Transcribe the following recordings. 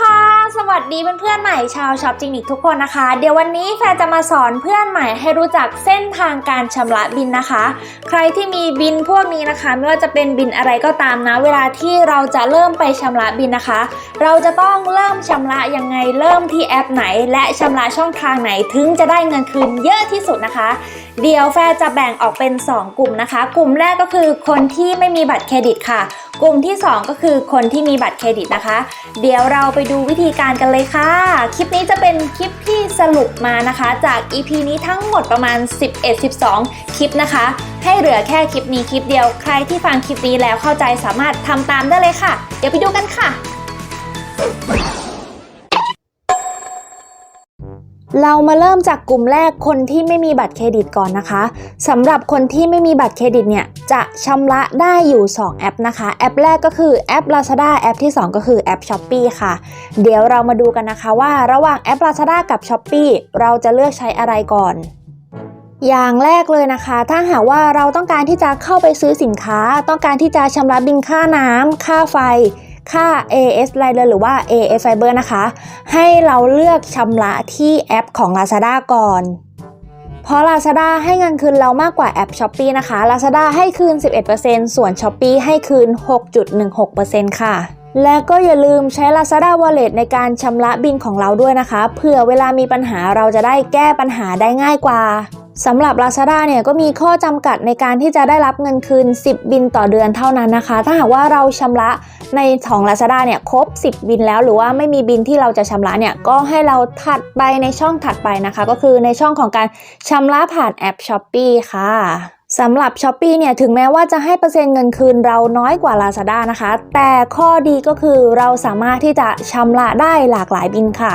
ค่ะ สวัสดีเพื่อนๆใหม่ชาวช็อปจินิกทุกคนนะคะ เดี๋ยววันนี้แฟนจะมาสอนเพื่อนใหม่ให้รู้จักเส้นทางการชำระบินนะคะ ใครที่มีบินพวกนี้นะคะ ไม่ว่าจะเป็นบินอะไรก็ตามนะ เวลาที่เราจะเริ่มไปชำระบินนะคะ เราจะต้องเริ่มชำระยังไงเริ่มที่แอปไหน และชำระช่องทางไหนถึงจะได้เงินคืนเยอะที่สุดนะคะเดี๋ยวแฟร์จะแบ่งออกเป็น 2 กลุ่มนะคะ กลุ่มแรกก็คือคนที่ไม่มีบัตรเครดิตค่ะ กลุ่มที่ 2 ก็คือคนที่มีบัตรเครดิตนะคะ เดี๋ยวเราไปดูวิธีการกันเลยค่ะ คลิปนี้จะเป็นคลิปที่สรุปมานะคะ จาก EP นี้ทั้งหมดประมาณ 11-12 คลิปนะคะ ให้เหลือแค่คลิปนี้คลิปเดียวใครที่ฟังคลิปนี้แล้วเข้าใจสามารถทำตามได้เลยค่ะ เดี๋ยวไปดูกันค่ะ เรามาเริ่มจากกลุ่มแรกคนที่ไม่มีบัตรเครดิตก่อนนะคะสำหรับคนที่ไม่มีบัตรเครดิตเนี่ยจะชำระได้อยู่ 2 แอปนะคะ แอปแรกก็คือแอป Lazada แอปที่ 2 ก็คือแอป Shopee ค่ะ เดี๋ยวเรามาดูกันนะคะว่าระหว่างแอป Lazada กับ Shopee เราจะเลือกใช้อะไรก่อนอย่างแรกเลยนะคะ ถ้าหากว่าเราต้องการที่จะเข้าไปซื้อสินค้า ต้องการที่จะชำระบินค่าน้ำค่าไฟ ค่า AS รายเดือนหรือว่า AS Fiber นะคะ ให้เราเลือกชำระที่แอปของ Lazada ก่อน เพราะ Lazada ให้เงินคืนเรามากกว่าแอป Shopee นะคะ Lazada ให้คืน 11%ส่วน Shopee ให้คืน 6.16%ค่ะและก็อย่าลืมใช้ Lazada Wallet ในการชำระบินของเราด้วยนะคะ เผื่อเวลามีปัญหาเราจะได้แก้ปัญหาได้ง่ายกว่า สำหรับ Lazada เนี่ยก็มีข้อจำกัดในการที่จะได้รับเงินคืน 10 บินต่อเดือนเท่านั้นนะคะ ถ้าหากว่าเราชำระในของ Lazada เนี่ยครบ 10 บินแล้วหรือว่าไม่มีบินที่เราจะชำระเนี่ยก็ให้เราถัดไปในช่องถัดไปนะคะ ก็คือในช่องของการชำระผ่านแอป Shopee ค่ะสำหรับ s h อ p e e เนี่ยถึงแม้ว่าจะให้เปอร์เซ็นต์เงินคืนเราน้อยกว่า Lazada นะคะ แต่ข้อดีก็คือเราสามารถที่จะชำระได้หลากหลายบินค่ะ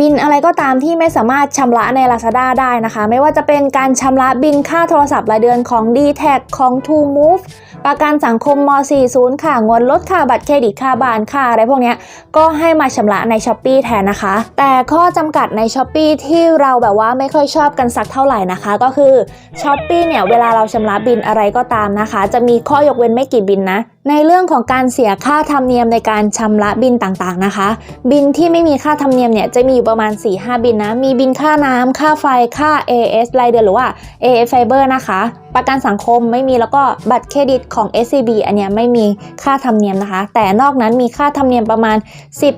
บินอะไรก็ตามที่ไม่สามารถชำระใน Lazada ได้นะคะ ไม่ว่าจะเป็นการชำระบินค่าโทรศัพท์รายเดือนของ d t แทของ To Move ประกันสังคมม .40 ค่ะงวดลดค่าบัตรเครดิตค่าบ้านค่าอะไรพวกนี้ก็ให้มาชำระใน s h อ p e e แทนนะคะ แต่ข้อจำกัดใน s h อ p e e ที่เราแบบว่าไม่ค่อยชอบกันสักเท่าไหร่นะคะ ก็คือ s h อ p e e เนี่ยเวลาเราชำระบินอะไรก็ตามนะคะ จะมีข้อยกเว้นไม่กี่บินนะในเรื่องของการเสียค่าธรรมเนียมในการชำระบินต่างๆนะคะ บินที่ไม่มีค่าธรรมเนียมเนี่ยจะมีอยู่ประมาณ 4-5 บินนะ มีบินค่าน้ำค่าไฟ ค่า AS รายเดือนหรือว่า AS Fiber นะคะ ประกันสังคมไม่มีแล้วก็บัตรเครดิตของ SCB อันเนี้ยไม่มีค่าธรรมเนียมนะคะ แต่นอกนั้นมีค่าธรรมเนียมประมาณ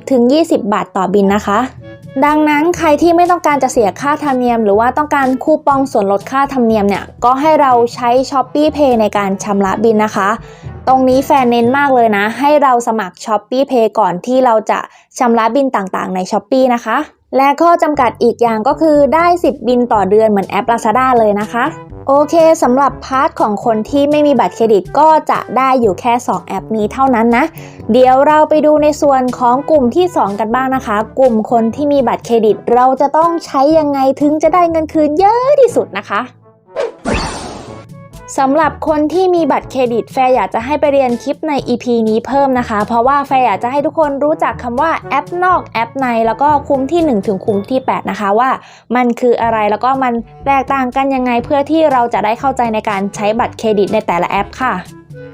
10-20 บาทต่อบินนะคะดังนั้นใครที่ไม่ต้องการจะเสียค่าธรรมเนียม หรือว่าต้องการคูปองส่วนลดค่าธรรมเนียมเนี่ยก็ให้เราใช้ s h อ p e e Pay ในการชำระบินนะคะ ตรงนี้แฟนเน้นมากเลยนะ ให้เราสมัคร s h อ p e e Pay ก่อนที่เราจะชำระบินต่างๆ ใน s h อ p e e นะคะ และข้อจำกัดอีกอย่างก็คือได้ 10 บินต่อเดือนเหมือนแอป Lazada เลยนะคะ โอเคสำหรับพาร์ทของคนที่ไม่มีบัตรเครดิตก็จะได้อยู่แค่ 2 แอปนี้เท่านั้นนะ เดี๋ยวเราไปดูในส่วนของกลุ่มที่ 2 กันบ้างนะคะ กลุ่มคนที่มีบัตรเครดิต เราจะต้องใช้ยังไงถึงจะได้เงินคืนเยอะที่สุดนะคะ สำหรับคนที่มีบัตรเครดิตแฟร์อยากจะให้ไปเรียนคลิปใน EP นี้เพิ่มนะคะ เพราะว่าแฟร์อยากจะให้ทุกคนรู้จักคำว่าแอปนอกแอปใน แล้วก็คุ้มที่ 1 ถึงคุ้มที่ 8 นะคะว่า มันคืออะไรแล้วก็มันแตกต่างกันยังไงเพื่อที่เราจะได้เข้าใจในการใช้บัตรเครดิตในแต่ละแอปค่ะ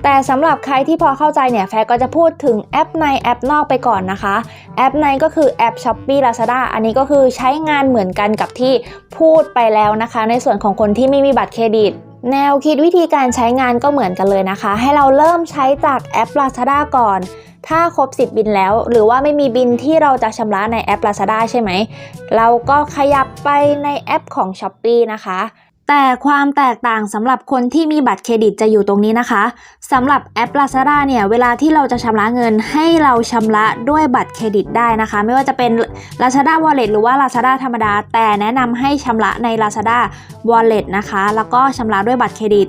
แต่สำหรับใครที่พอเข้าใจเนี่ยแฟก็จะพูดถึงแอปในแอปนอกไปก่อนนะคะ แอปในก็คือแอป Shopee Lazada อันนี้ก็คือใช้งานเหมือนกันกับที่พูดไปแล้วนะคะ ในส่วนของคนที่ไม่มีบัตรเครดิต แนวคิดวิธีการใช้งานก็เหมือนกันเลยนะคะ ให้เราเริ่มใช้จากแอป Lazada ก่อน ถ้าครบ 10 บินแล้ว หรือว่าไม่มีบินที่เราจะชำระในแอป Lazada ใช่ไหม เราก็ขยับไปในแอปของ Shopee นะคะ แต่ความแตกต่างสำหรับคนที่มีบัตรเครดิตจะอยู่ตรงนี้นะคะสำหรับแอป Lazada เนี่ยเวลาที่เราจะชำระเงินให้เราชำระด้วยบัตรเครดิตได้นะคะ ไม่ว่าจะเป็น Lazada Wallet หรือว่า Lazada ธรรมดา แต่แนะนำให้ชำระใน Lazada Wallet นะคะ แล้วก็ชำระด้วยบัตรเครดิต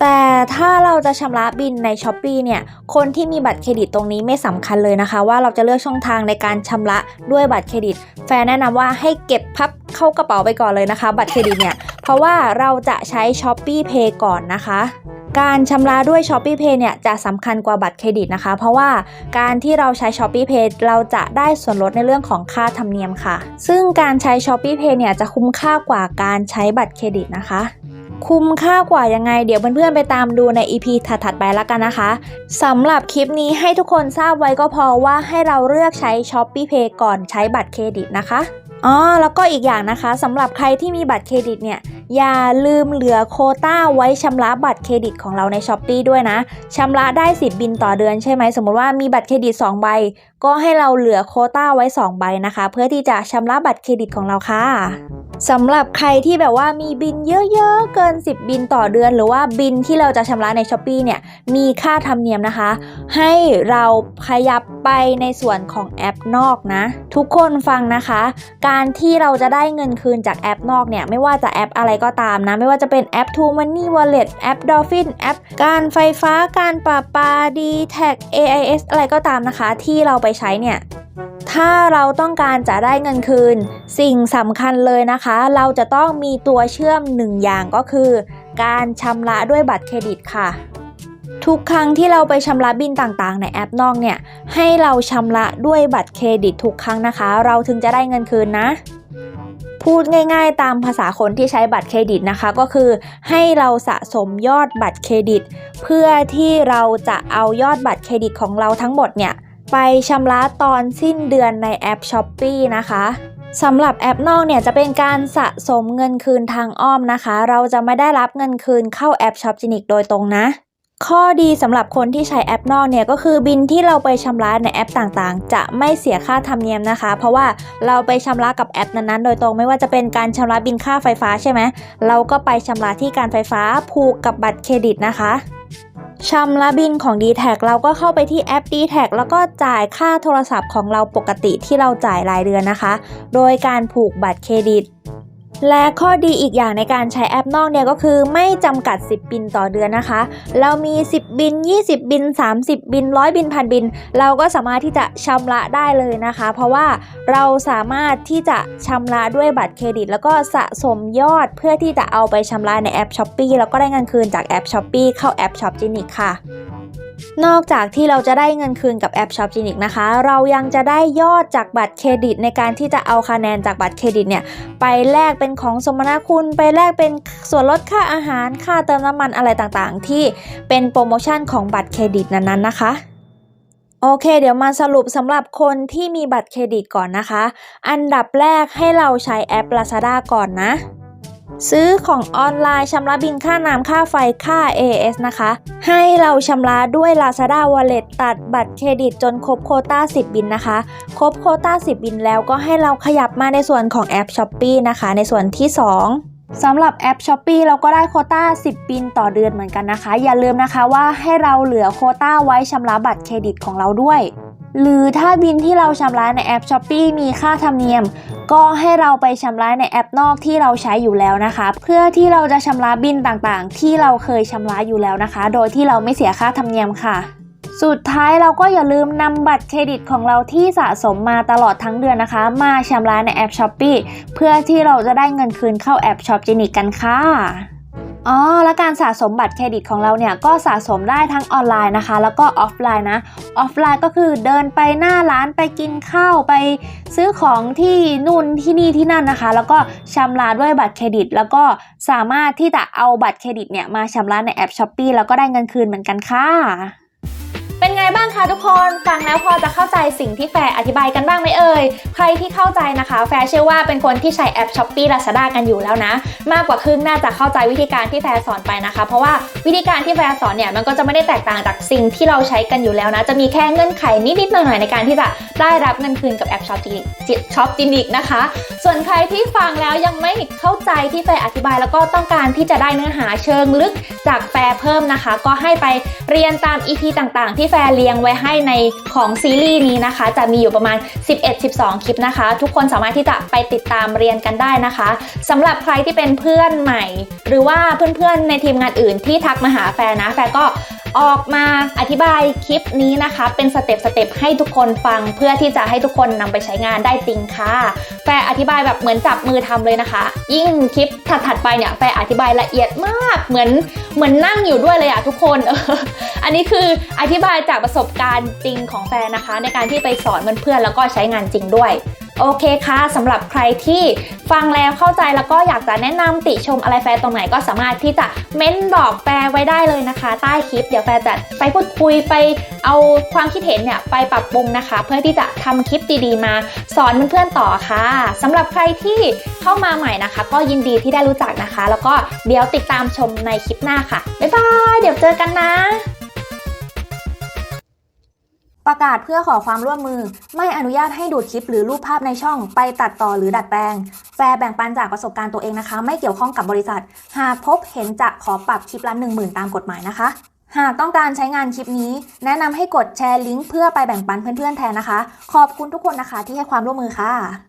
แต่ถ้าเราจะชำระบินใน s h อ p e e เนี่ย คนที่มีบัตรเครดิตตรงนี้ไม่สำคัญเลยนะคะ ว่าเราจะเลือกช่องทางในการชำระด้วยบัตรเครดิต แฟนแนะนำว่าให้เก็บพับเข้ากระเป๋าไปก่อนเลยนะคะ บัตรเครดิตเนี่ย เพราะว่าเราจะใช้ s h อ p e e Pay ก่อนนะคะการชำระด้วย s h อ p e e Pay เนี่ยจะสำคัญกว่าบัตรเครดิตนะคะ เพราะว่าการที่เราใช้ s h อ p e e Pay เราจะได้ส่วนลดในเรื่องของค่าธรรมเนียมค่ะ ซึ่งการใช้ s h อ p e e Pay เนี่ยจะคุ้มค่ากว่าการใช้บัตรเครดิตนะคะ คุ้มค่ากว่ายังไง เดี๋ยวเพื่อนๆไปตามดูใน EP ถัดๆไปแล้วกันนะคะสำหรับคลิปนี้ให้ทุกคนทราบไว้ก็พอว่าให้เราเลือกใช้ s h o p e e Pay ก่อนใช้บัตรเครดิตนะคะ อ๋อแล้วก็อีกอย่างนะคะสำหรับใครที่มีบัตรเครดิตเนี่ยอย่าลืมเหลือโคต้าไว้ชำระบัตรเครดิตของเราใน s h อ p e e ด้วยนะชำระได้ 10 บินต่อเดือนใช่ไหมสมมติว่ามีบัตรเครดิต 2 ใบ ก็ให้เราเหลือโคต้าไว้ 2 ใบนะคะ เพื่อที่จะชำระบัตรเครดิตของเราค่ะ สำหรับใครที่แบบว่ามีบินเยอะๆ เกิน 10 บินต่อเดือน หรือว่าบินที่เราจะชำระใน s h อ p e e เนี่ยมีค่าธรรมเนียมนะคะ ให้เราขยับไปในส่วนของแอปนอกนะ ทุกคนฟังนะคะ การที่เราจะได้เงินคืนจากแอปนอกเนี่ยไม่ว่าจะแอปอะไรก็ตามนะ ไม่ว่าจะเป็นแอป t o Money Wallet แอป Dolphin แอป การไฟฟ้าการประปา d t a g AIS อะไรก็ตามนะคะ ที่เราไปใช้เนี่ย ถ้าเราต้องการจะได้เงินคืน สิ่งสำคัญเลยนะคะ เราจะต้องมีตัวเชื่อมหนึ่งอย่างก็คือ การชำระด้วยบัตรเครดิตค่ะ ทุกครั้งที่เราไปชำระบินต่างๆ ในแอปนอกเนี่ย ให้เราชำระด้วยบัตรเครดิตทุกครั้งนะคะ เราถึงจะได้เงินคืนนะพูดง่ายๆ ตามภาษาคนที่ใช้บัตรเครดิตนะคะ ก็คือให้เราสะสมยอดบัตรเครดิต เพื่อที่เราจะเอายอดบัตรเครดิตของเราทั้งหมดเนี่ย ไปชำระตอนสิ้นเดือนในแอป s h อ p e e นะคะสำหรับแอปนอกเนี่ยจะเป็นการสะสมเงินคืนทางอ้อมนะคะ เราจะไม่ได้รับเงินคืนเข้าแอป s h o p จินิกโดยตรงนะ ข้อดีสำหรับคนที่ใช้แอปนอกเนี่ยก็คือบินที่เราไปชำระในแอปต่างๆ จะไม่เสียค่าธรรมเนียมนะคะ เพราะว่าเราไปชำระกับแอปนั้นๆ โดยตรงไม่ว่าจะเป็นการชำระบินค่าไฟฟ้าใช่ไหมเราก็ไปชำระที่การไฟฟ้าผูกกับบัตรเครดิตนะคะ ชำระบินของ d t แทเราก็เข้าไปที่แอป d t แทแล้วก็จ่ายค่าโทรศัพท์ของเราปกติที่เราจ่ายรายเดือนนะคะ โดยการผูกบัตรเครดิต และข้อดีอีกอย่างในการใช้แอปนอกเนี่ยก็คือไม่จำกัด 10 บินต่อเดือนนะคะ เรามี 10 บิน 20 บิน 30 บิน 100 บินพันบิน เราก็สามารถที่จะชำระได้เลยนะคะ เพราะว่าเราสามารถที่จะชำระด้วยบัตรเครดิต แล้วก็สะสมยอดเพื่อที่จะเอาไปชำระในแอป s h อ p e e แล้วก็ได้เงินคืนจากแอป s h อ p e e เข้าแอป Shop g e n i c ค่ะ นอกจากที่เราจะได้เงินคืนกับแอป Shop g e n i c นะคะ เรายังจะได้ยอดจากบัตรเครดิตในการที่จะเอาคะแนนจากบัตรเครดิตเนี่ยไปแลกเป็นของสมนาคุณไปแลกเป็นส่วนลดค่าอาหารค่าเติมน้ำมันอะไรต่างๆ ที่เป็นโปรโมชั่นของบัตรเครดิตนั้นๆนะคะโอเค เดี๋ยวมาสรุปสำหรับคนที่มีบัตรเครดิตก่อนนะคะ อันดับแรกให้เราใช้แอป Lazada ก่อนนะ ซื้อของออนไลน์ชำระบินค่าน้ำค่าไฟค่า AS นะคะ ให้เราชำระด้วย Lazada Wallet ตัดบัตรเครดิตจนครบโคต้า 10 บินนะคะ ครบโคต้า 10 บินแล้วก็ให้เราขยับมาในส่วนของแอป s h อ p e e นะคะ ในส่วนที่ 2สำหรับแอป s h อ p e e เราก็ได้โคต้า 10 บินต่อเดือนเหมือนกันนะคะ อย่าลืมนะคะว่าให้เราเหลือโคต้าไว้ชำระบัตรเครดิตของเราด้วย หรือถ้าบินที่เราชำระในแอป s h อ p e e มีค่าธรรมเนียม ก็ให้เราไปชำระในแอปนอกที่เราใช้อยู่แล้วนะคะ เพื่อที่เราจะชำระบินต่างๆ ที่เราเคยชำระอยู่แล้วนะคะ โดยที่เราไม่เสียค่าธรรมเนียมค่ะสุดท้ายเราก็อย่าลืมนำบัตรเครดิตของเราที่สะสมมาตลอดทั้งเดือนนะคะ มาชำระในแอป s h อ p e e เพื่อที่เราจะได้เงินคืนเข้าแอป Shop g e n i c กันค่ะ อ๋อและการสะสมบัตรเครดิตของเราเนี่ยก็สะสมได้ทั้งออนไลน์นะคะ แล้วก็ออฟไลน์นะออฟไลน์ก็คือเดินไปหน้าร้านไปกินข้าวไปซื้อของที่นู่นที่นี่ที่นั่นนะคะ แล้วก็ชำระด้วยบัตรเครดิต แล้วก็สามารถที่จะเอาบัตรเครดิตเนี่ยมาชำระในแอปช้อปปีแล้วก็ได้เงินคืนเหมือนกันค่ะเป็น ไงบ้างคะทุกคนฟังแล้วพอจะเข้าใจสิ่งที่แฟร์อธิบายกันบ้างไหมเอ่ยใครที่เข้าใจนะคะ แฟร์เชื่อว่าเป็นคนที่ใช้แอป s h อ p e e Lazada กันอยู่แล้วนะ มากกว่าครึ่งน่าจะเข้าใจวิธีการที่แฟร์สอนไปนะคะ เพราะว่าวิธีการที่แฟร์สอนเนี่ยมันก็จะไม่ได้แตกต่างจากสิ่งที่เราใช้กันอยู่แล้วนะ จะมีแค่เงื่อนไขนิดๆหน่อยๆในการที่จะได้รับเงินคืนกับแอป Shop จิช็อปจินิกนะคะ ส่วนใครที่ฟังแล้วยังไม่เข้าใจที่แฟร์อธิบาย แล้วก็ต้องการที่จะได้เนื้อหาเชิงลึกจากแฟร์เพิ่มนะคะ ก็ให้ไปเรียนตาม EP ต่างๆ ที่แฟร์เรียงไว้ให้ในของซีรีส์นี้นะคะ จะมีอยู่ประมาณ 11-12 คลิปนะคะ ทุกคนสามารถที่จะไปติดตามเรียนกันได้นะคะสำหรับใครที่เป็นเพื่อนใหม่ หรือว่าเพื่อนๆในทีมงานอื่นที่ทักมาหาแฟร์นะแฟร์ก็ออกมาอธิบายคลิปนี้นะคะ เป็นสเต็ปสเต็ปให้ทุกคนฟังเพื่อที่จะให้ทุกคนนำไปใช้งานได้จริงค่ะ แฟอธิบายแบบเหมือนจับมือทำเลยนะคะ ยิ่งคลิปถัดๆไปเนี่ยแฟอธิบายละเอียดมากเหมือน เหมือนนั่งอยู่ด้วยเลยอะทุกคนเอออันนี้คืออธิบายจากประสบการณ์จริงของแฟนนะคะ ในการที่ไปสอนเพื่อนๆแล้วก็ใช้งานจริงด้วย โอเคค่ะสำหรับใครที่ฟังแล้วเข้าใจแล้วก็อยากจะแนะนำติชมอะไรแฟร์ตรงไหนก็สามารถที่จะเม้นบอกแฟร์ไว้ได้เลยนะคะ ใต้คลิปเดี๋ยวแฟร์จะไปพูดคุยไปเอาความคิดเห็นเนี่ยไปปรับปรุงนะคะ เพื่อที่จะทำคลิปดีๆมา สอนเพื่อนๆต่อค่ะสำหรับใครที่เข้ามาใหม่นะคะ ก็ยินดีที่ได้รู้จักนะคะ แล้วก็เดี๋ยวติดตามชมในคลิปหน้าค่ะบ๊ายบายเดี๋ยวเจอกันนะ ประกาศเพื่อขอความร่วมมือ ไม่อนุญาตให้ดูดคลิปหรือรูปภาพในช่องไปตัดต่อหรือดัดแปลง แฟร์แบ่งปันจากประสบการณ์ตัวเองนะคะ ไม่เกี่ยวข้องกับบริษัท หากพบเห็นจะขอปรับคลิปละ1 0,000ตามกฎหมายนะคะ หากต้องการใช้งานคลิปนี้ แนะนำให้กดแชร์ลิงก์เพื่อไปแบ่งปันเพื่อนๆแทนนะคะ ขอบคุณทุกคนนะคะที่ให้ความร่วมมือค่ะ